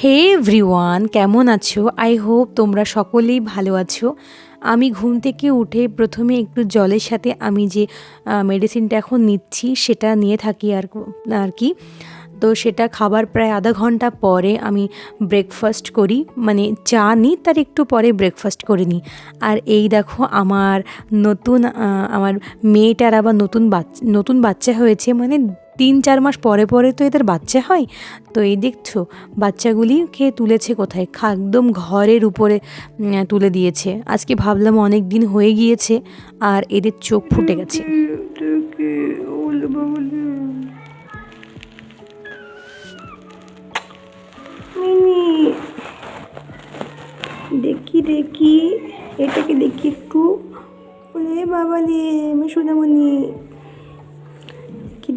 হে everyone, কেমন আছো? I hope তোমরা সকলেই ভালো আছো। আমি ঘুম থেকে উঠে প্রথমে একটু জলের সাথে আমি যে মেডিসিনটা এখন নিচ্ছি সেটা নিয়ে থাকি আর আর কি। তো সেটা খাবার প্রায় আধা ঘণ্টা পরে আমি ব্রেকফাস্ট করি। মানে চা নিই তার একটু পরে ব্রেকফাস্ট করে নিই আর এই দেখো আমার নতুন আমার মেয়েটার আবার নতুন বাচ্চা নতুন বাচ্চা হয়েছে। মানে তিন চার মাস পরে পরে তো এদের বাচ্চা হয়। তো এই দেখছ বাচ্চাগুলি খেয়ে তুলেছে কোথায়? একদম ঘরের উপরে তুলে দিয়েছে। আজকে ভাবলাম অনেক দিন হয়ে গিয়েছে আর এদের চোখ ফুটে গেছে। দেখি দেখি, এটাকে দেখি একটু। বাবা রে সোনামণি।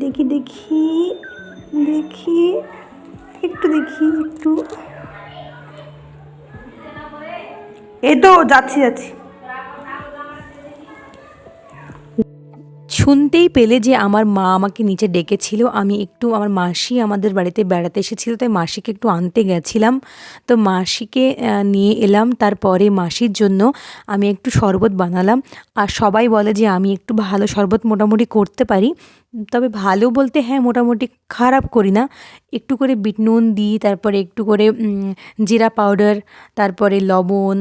দেখি দেখি দেখি, একটু দেখি, একটু। এই তো, যাচ্ছি যাচ্ছি। শুনতেই পেলে যে আমার মা আমাকে নিচে ডেকেছিল। আমি একটু, আমার মাসি আমাদের বাড়িতে বেড়াতে এসেছিল, তাই মাসিকে একটু আনতে গেছিলাম। তো মাসিকে নিয়ে এলাম, তারপরে মাসির জন্য আমি একটু শরবত বানালাম। আর সবাই বলে যে আমি একটু ভালো শরবত মোটামুটি করতে পারি। তবে ভালো বলতে হ্যাঁ মোটামুটি খারাপ করি না। একটু করে বিট নুন দিই, তারপরে একটু করে জিরা পাউডার, তারপরে লবণ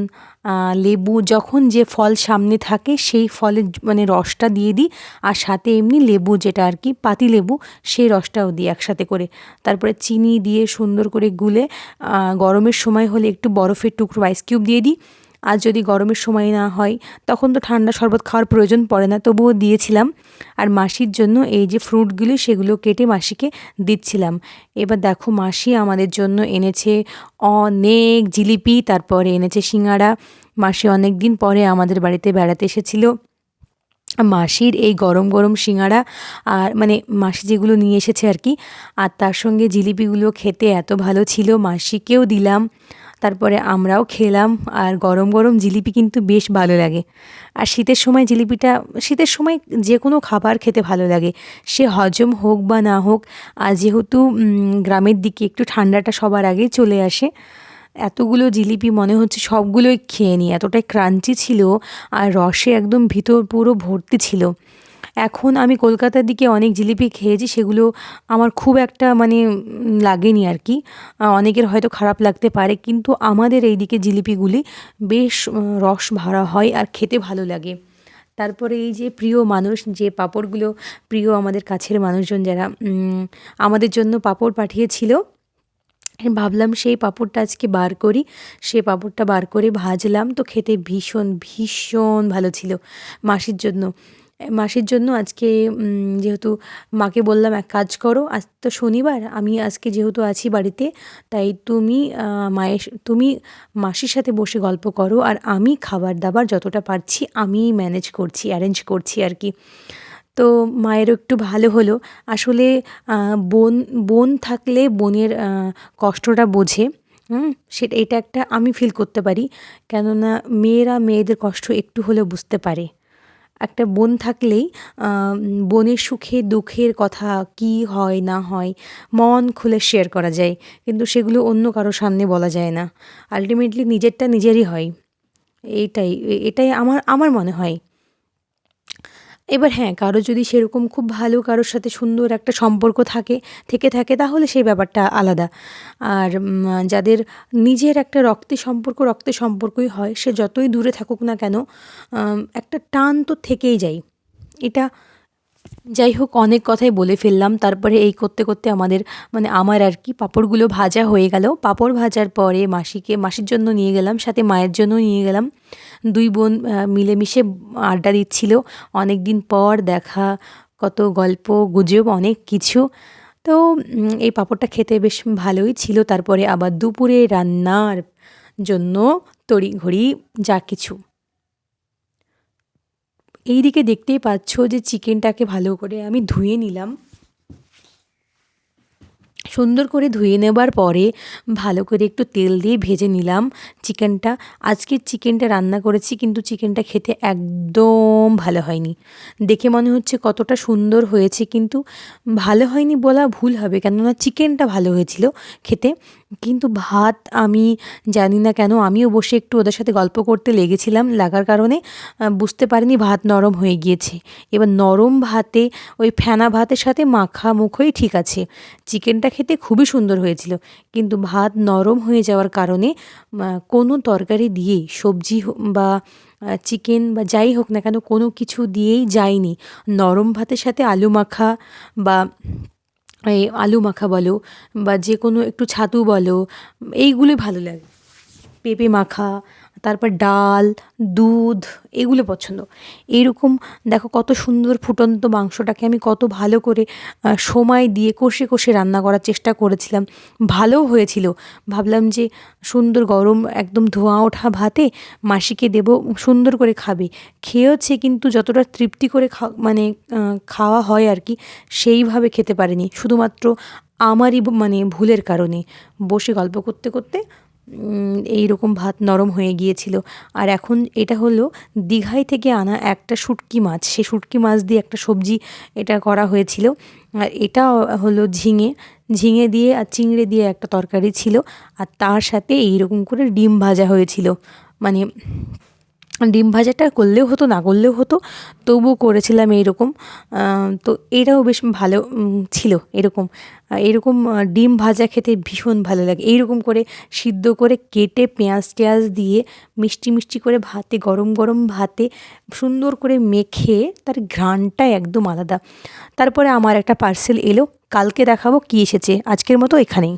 লেবু, যখন যে ফল সামনে থাকে সেই ফলের মানে রসটা দিয়ে দিই। আর সাথে এমনি লেবু যেটা আর কি, পাতি লেবু, সেই রসটাও দিই একসাথে করে। তারপরে চিনি দিয়ে সুন্দর করে গুলে গরমের সময় হলে একটু বরফের টুকরো আইস কিউব দিয়ে দিই। আর যদি গরমের সময় না হয়, তখন তো ঠান্ডা শরবত খাওয়ার প্রয়োজন পড়ে না। তবুও দিয়েছিলাম। আর মাসির জন্য এই যে ফ্রুটগুলি, সেগুলো কেটে মাসিকে দিচ্ছিলাম। এবার দেখো মাসি আমাদের জন্য এনেছে অনেক জিলিপি, তারপরে এনেছে সিঙ্গাড়া। মাসি অনেক দিন পরে আমাদের বাড়িতে বেড়াতে এসেছিল। মাসির এই গরম গরম সিঙ্গাড়া আর মানে মাসি যেগুলো নিয়ে এসেছে আর কি, আর তার সঙ্গে জিলিপিগুলো খেতে এত ভালো ছিল, মাসিকেও দিলাম। তারপরে আমরাও খেলাম আর গরম গরম জিলিপি কিন্তু বেশ ভালো লাগে। আর শীতের সময় জিলিপিটা, শীতের সময় যে কোনো খাবার খেতে ভালো লাগে। সে হজম হোক বা না হোক, আর যেহেতু গ্রামের দিকে একটু ঠান্ডাটা সবার আগেই চলে আসে, এতগুলো জিলিপি মনে হচ্ছে সবগুলোই খেয়ে নিই। এতটাই ক্রাঞ্চি ছিল আর রসে একদম ভিতর পুরো ভর্তি ছিল। এখন আমি কলকাতার দিকে অনেক জিলিপি খেয়েছি, সেগুলো আমার খুব একটা মানে লাগেনি আর কি। অনেকের হয়তো খারাপ লাগতে পারে, কিন্তু আমাদের এই দিকে জিলিপিগুলি বেশ রস ভরা হয় আর খেতে ভালো লাগে। তারপরে এই যে প্রিয় মানুষ, যে পাঁপড়গুলো প্রিয় আমাদের কাছের মানুষজন যারা আমাদের জন্য পাপড় পাঠিয়েছিল, ভাবলাম সেই পাঁপড়টা আজকে বার করি। সেই পাঁপড়টা বার করে ভাজলাম, তো খেতে ভীষণ ভীষণ ভালো ছিল মাসির জন্য। মাসির জন্য আজকে যেহেতু মাকে বললাম এক কাজ করো, আজ তো শনিবার, আমি আজকে যেহেতু আছি বাড়িতে, তাই তুমি মায়ের তুমি মাসির সাথে বসে গল্প করো, আর আমি খাবার দাবার যতটা পারছি আমিই ম্যানেজ করছি, অ্যারেঞ্জ করছি আর কি। তো মায়েরও একটু ভালো হলো। আসলে বোন বোন থাকলে বোনের কষ্টটা বোঝে, হুম, সেটা, এটা একটা আমি ফিল করতে পারি। কেননা মেয়েরা মেয়েদের কষ্ট একটু হলেও বুঝতে পারে। একটা বোন থাকলেই বোনের সুখে, দুঃখের কথা কি হয়, না হয়, মন খুলে শেয়ার করা যায়। কিন্তু সেগুলো অন্য কারও সামনে বলা যায় না। আলটিমেটলি নিজেরটা নিজেরই হয়। এইটাই এটাই আমার আমার মনে হয়। এবার হ্যাঁ কারও যদি সেরকম খুব ভালো কারোর সাথে সুন্দর একটা সম্পর্ক থাকে, থেকে থাকে, তাহলে সেই ব্যাপারটা আলাদা। আর যাদের নিজের একটা রক্তের সম্পর্ক রক্তের সম্পর্কই হয়, সে যতই দূরে থাকুক না কেন একটা টান তো থেকেই যায়। এটা যাই হোক, অনেক কথাই বলে ফেললাম। তারপরে এই করতে করতে আমাদের মানে আমার আর কি, পাঁপড়গুলো ভাজা হয়ে গেল। পাঁপড় ভাজার পরে মাসিকে, মাসির জন্য নিয়ে গেলাম, সাথে মায়ের জন্য নিয়ে গেলাম। দুই বোন মিলেমিশে আড্ডা দিচ্ছিল। অনেক দিন পর দেখা কত গল্প, গুজব, অনেক কিছু। তো এই পাঁপড়টা খেতে বেশ ভালোই ছিল। তারপরে আবার দুপুরে রান্নার জন্য তড়িঘড়ি, যা কিছু। এইদিকে দেখতেই পাচ্ছ যে চিকেনটাকে ভালো করে আমি ধুয়ে নিলাম। সুন্দর করে ধুয়ে নেবার পরে ভালো করে একটু তেল দিয়ে ভেজে নিলাম চিকেনটা। আজকে চিকেনটা রান্না করেছি কিন্তু চিকেনটা খেতে একদম ভালো হয়নি। দেখে মনে হচ্ছে কতটা সুন্দর হয়েছে কিন্তু ভালো হয়নি বলা ভুল হবে কেননা চিকেনটা ভালো হয়েছিল খেতে। কিন্তু ভাত আমি জানি না কেন, আমিও বসে একটু ওদের সাথে গল্প করতে লেগেছিলাম। লাগার কারণে বুঝতে পারিনি ভাত নরম হয়ে গিয়েছে। এবার নরম ভাতে, ওই ফেনা ভাতের সাথে মাখা মুখোই ঠিক আছে। চিকেনটা খেতে খুবই সুন্দর হয়েছিল। কিন্তু ভাত নরম হয়ে যাওয়ার কারণে কোনো তরকারি দিয়েই, সবজি বা চিকেন বা যাই হোক না কেন, কোনো কিছু দিয়েই যায়নি নরম ভাতের সাথে আলু মাখা বা এই আলু মাখা বলো বা যে কোনো একটু ছাতু বলো, এইগুলোই ভালো লাগে। পেঁপে মাখা তারপর ডাল, দুধ এগুলো পছন্দ। এইরকম দেখো কত সুন্দর ফুটন্ত মাংসটাকে আমি কত ভালো করে সময় দিয়ে কষে কষে রান্না করার চেষ্টা করেছিলাম। ভালোও হয়েছিল। ভাবলাম যে সুন্দর গরম একদম ধোঁয়া ওঠা ভাতে মাসিকে দেব, সুন্দর করে খাবে। খেয়েওছে কিন্তু যতটা তৃপ্তি করে খা মানে খাওয়া হয় আর কি, সেইভাবে খেতে পারেনি। শুধুমাত্র আমারই মানে ভুলের কারণে। বসে গল্প করতে করতে এই রকম ভাত নরম হয়ে গিয়েছিল। আর এখন এটা হলো দীঘায় থেকে আনা একটা শুটকি মাছ। সে শুটকি মাছ দিয়ে একটা সবজি এটা করা হয়েছিল। আর এটা হলো ঝিঙে। ঝিঙে দিয়ে আর চিংড়ে দিয়ে একটা তরকারি ছিল। আর তার সাথে এই রকম করে ডিম ভাজা হয়েছিল। মানে ডিম ভাজাটা করলেও হতো, না করলেও হতো, তবুও করেছিলাম এইরকম। তো এটাও বেশ ভালো ছিল এরকম। এরকম ডিম ভাজা খেতে ভীষণ ভালো লাগে। এইরকম করে সিদ্ধ করে কেটে পেঁয়াজ টেয়াজ দিয়ে মিষ্টি মিষ্টি করে ভাতে, গরম গরম ভাতে সুন্দর করে মেখে তার ঘ্রাণটা একদম আলাদা। তারপরে আমার একটা পার্সেল এলো, কালকে দেখাবো কী এসেছে। আজকের মতো এখানেই।